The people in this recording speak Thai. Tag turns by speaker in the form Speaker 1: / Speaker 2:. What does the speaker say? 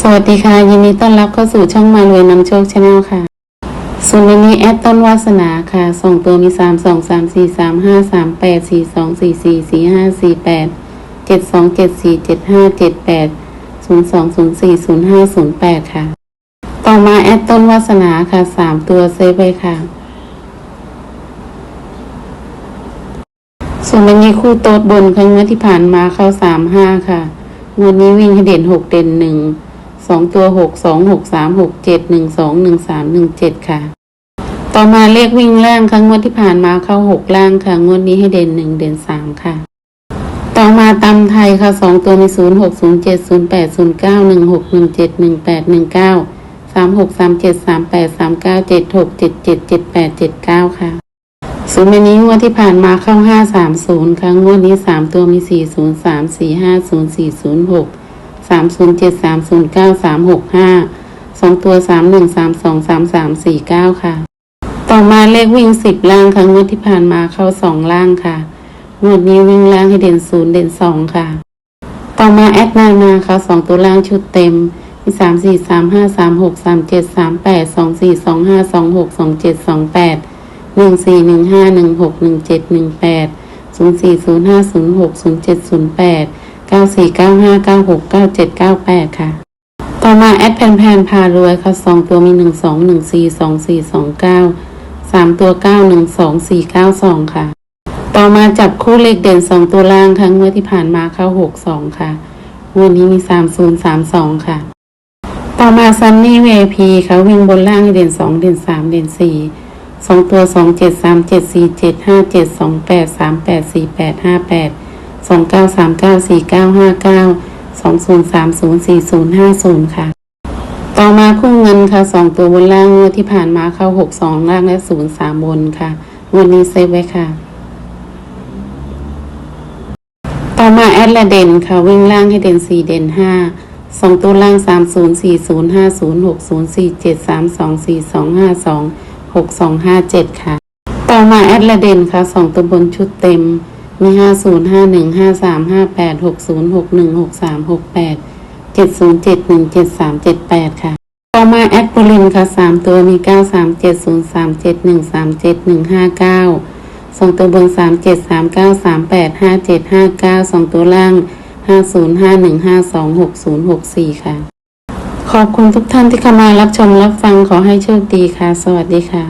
Speaker 1: สวัสดีค่ะ ยินดีต้อนรับเข้าสู่ช่องมารวยนำโชคชาแนลค่ะ ส่วนวันนี้แอดต้นวาสนาค่ะ ส่งตัวมีสามสองสามสี่สามห้าสามแปดสี่สองสี่สี่สี่ห้าสี่แปดเจ็ดสองเจ็ดสี่เจ็ดห้าเจ็ดแปดศูนย์สองศูนย์สี่ศูนย์ห้าศูนย์แปดค่ะ ต่อมาแอดต้นวาสนาค่ะสามตัวเซฟไว้ค่ะ ส่วนวันนี้คู่โต๊ดบนครั้งเมื่อที่ผ่านมาเข้าสามห้าค่ะงวดนี้วิ่งเด่นหกเด่นหนึ่ง สองตัวหกสองหกสามหกเจ็ดหนึ่งสองหนึ่งสามหนึ่งเจ็ดค่ะ ต่อมาเลขวิ่งล่างครั้งงวดที่ผ่านมาเข้าหกล่างค่ะงวดนี้ให้เด่นหนึ่งเด่นสามค่ะ ต่อมาตำไทยค่ะสองตัวมีศูนย์หกศูนย์เจ็ดศูนย์แปดศูนย์เก้าหนึ่งหกหนึ่งเจ็ดหนึ่งแปดหนึ่งเก้าสามหกสามเจ็ดสามแปดสามเก้าเจ็ดหกเจ็ดเจ็ดเจ็ดแปดเจ็ดเก้าค่ะศูนย์วันนี้งวดที่ผ่านมาเข้าห้าสามศูนย์ครั้งงวดนี้สามตัวมีสี่ศูนย์สามสี่ห้าศูนย์สี่ศูนย์หก สามศูนย์เจ็ดสามศูนย์เก้าสามหกห้าสองตัวสามหนึ่งสามสองสามสามสี่เก้าค่ะ ต่อมาเลขวิ่งสิบล่างครั้งงวดที่ผ่านมาเข้าสองล่างค่ะงวดนี้วิ่งล่างให้เด่นศูนย์เด่นสองค่ะ ต่อมาแอดนานาค่ะสองตัวล่างชุดเต็มมีสามสี่สามห้าสามหกสามเจ็ดสามแปดสองสี่สองห้าสองหกสองเจ็ดสองแปดหนึ่งสี่หนึ่งห้าหนึ่งหกหนึ่งเจ็ดหนึ่งแปดศูนย์สี่ศูนย์ห้าศูนย์หกศูนย์เจ็ดศูนย์แปด เก้าสี่เก้าห้าเก้าหกเก้าเจ็ดเก้าแปดค่ะ ต่อมาแอดแพนแพนพารวยค่ะสองตัวมีหนึ่งสองหนึ่งสี่สองสี่สองเก้าสามตัวเก้าหนึ่งสองสี่เก้าสองค่ะ ต่อมาจับคู่เลขเด่นสองตัวล่างทั้งเมื่อที่ผ่านมาเข้าหกสองค่ะงวันนี้มีสามศูนย์สามสองค่ะ ต่อมาซันนี่เวพีค่ะวิ่งบนล่างเด่นสองเด่นสามเด่นสี่สองตัวสองเจ็ดสามเจ็ดสี่เจ็ดห้าเจ็ดสองแปดสามแปดสี่แปดห้าแปด สองเก้าสามเก้าสี่เก้าห้าเก้าสองศูนย์สามศูนย์สี่ศูนย์ห้าศูนย์ค่ะ ต่อมาคู่เงินค่ะสองตัวบนล่างงวดที่ผ่านมาเข้าหกสองล่างและศูนย์สามบนค่ะงวันนี้เซฟไว้ค่ะ ต่อมาแอดละเด่นค่ะวิ่งล่างให้เด่นสี่เด่นห้าสองตัวล่างสามศูนย์สี่ศูนย์ห้าศูนย์หกศูนย์สี่เจ็ดสามสองสี่สองห้าสองหกสองห้าเจ็ดค่ะ ต่อมาแอดละเด่นค่ะสองตัวบนชุดเต็ม มีห้าศูนย์ห้าหนึ่งห้าสามห้าแปดหกศูนย์หกหนึ่งหกสามหกแปดเจ็ดศูนย์เจ็ดหนึ่งเจ็ดสามเจ็ดแปดค่ะ ต่อมาแอดโปลินค่ะสามตัวมีเก้าสามเจ็ดศูนย์สามเจ็ดหนึ่งสามเจ็ดหนึ่งห้าเก้าสองตัวบนสามเจ็ดสามเก้าสามแปดห้าเจ็ดห้าเก้าสองตัวล่างห้าศูนย์ห้าหนึ่งห้าสองหกศูนย์หกสี่ค่ะ ขอบคุณทุกท่านที่เข้ามารับชมรับฟังขอให้โชคดีค่ะ สวัสดีค่ะ